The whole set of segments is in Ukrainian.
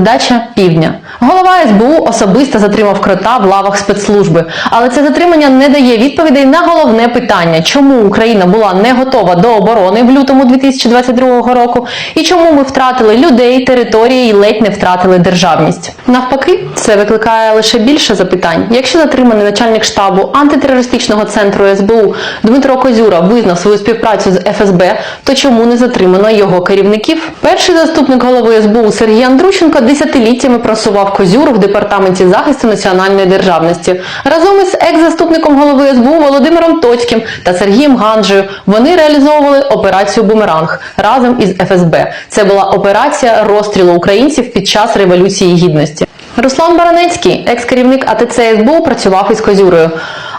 Дача півдня. Голова СБУ особисто затримав крота в лавах спецслужби, але це затримання не дає відповідей на головне питання, чому Україна була не готова до оборони в лютому 2022 року, і чому ми втратили людей, території і ледь не втратили державність. Навпаки, це викликає лише більше запитань. Якщо затриманий начальник штабу антитерористичного центру СБУ Дмитро Козюра визнав свою співпрацю з ФСБ, то чому не затримано його керівників? Перший заступник голови СБУ Сергій Андрущенко десятиліттями просував Козюру в департаменті захисту національної державності. Разом із екс-заступником голови СБУ Володимиром Тоцьким та Сергієм Ганджею вони реалізовували операцію Бумеранг разом із ФСБ. Це була операція розстрілу українців під час революції гідності. Руслан Баранецький, екс-керівник АТЦ СБУ, працював із Козюрою,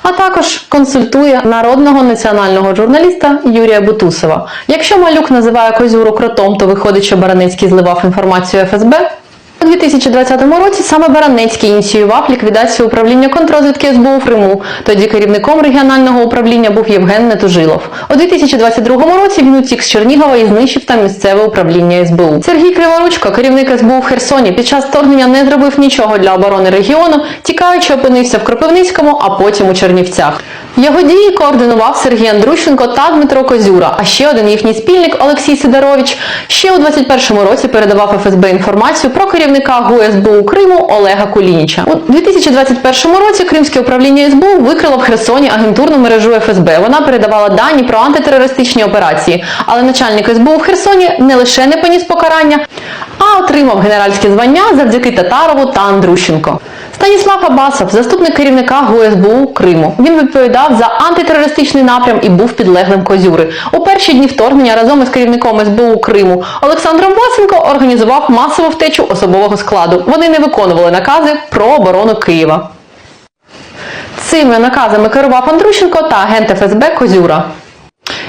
а також консультує народного національного журналіста Юрія Бутусова. Якщо Малюк називає Козюру кротом, то виходить, що Баранецький зливав інформацію ФСБ. У 2020 році саме Баранецький ініціював ліквідацію управління контрозвідки СБУ в Криму. Тоді керівником регіонального управління був Євген Нетужилов. У 2022 році він утік з Чернігова і знищив там місцеве управління СБУ. Сергій Криворучко, керівник СБУ в Херсоні, під час вторгнення не зробив нічого для оборони регіону, тікаючи опинився в Кропивницькому, а потім у Чернівцях. Його дії координував Сергій Андрущенко та Дмитро Козюра, а ще один їхній спільник Олексій Сидорович ще у 21-му році передавав ФСБ інформацію про керівника ГУ СБУ Криму Олега Кулініча. У 2021 році Кримське управління СБУ викрило в Херсоні агентурну мережу ФСБ. Вона передавала дані про антитерористичні операції, але начальник СБУ в Херсоні не лише не поніс покарання, а отримав генеральське звання завдяки Татарову та Андрущенко. Станіслав Абасов, заступник керівника ГУСБУ Криму. Він відповідав за антитерористичний напрям і був підлеглим Козюри. Перші дні вторгнення разом із керівником СБУ Криму Олександром Власенко організував масову втечу особового складу. Вони не виконували накази про оборону Києва. Цими наказами керував Андрущенко та агент ФСБ Козюра.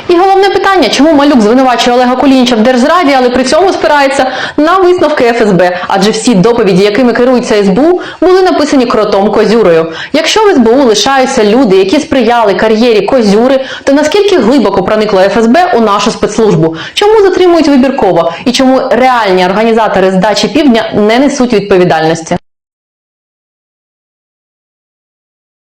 І головне питання, чому Малюк звинувачує Олега Кулініча в держзраді, але при цьому спирається на висновки ФСБ, адже всі доповіді, якими керується СБУ, були написані кротом Козюрою. Якщо в СБУ лишаються люди, які сприяли кар'єрі Козюри, то наскільки глибоко проникло ФСБ у нашу спецслужбу? Чому затримують вибірково? І чому реальні організатори здачі півдня не несуть відповідальності?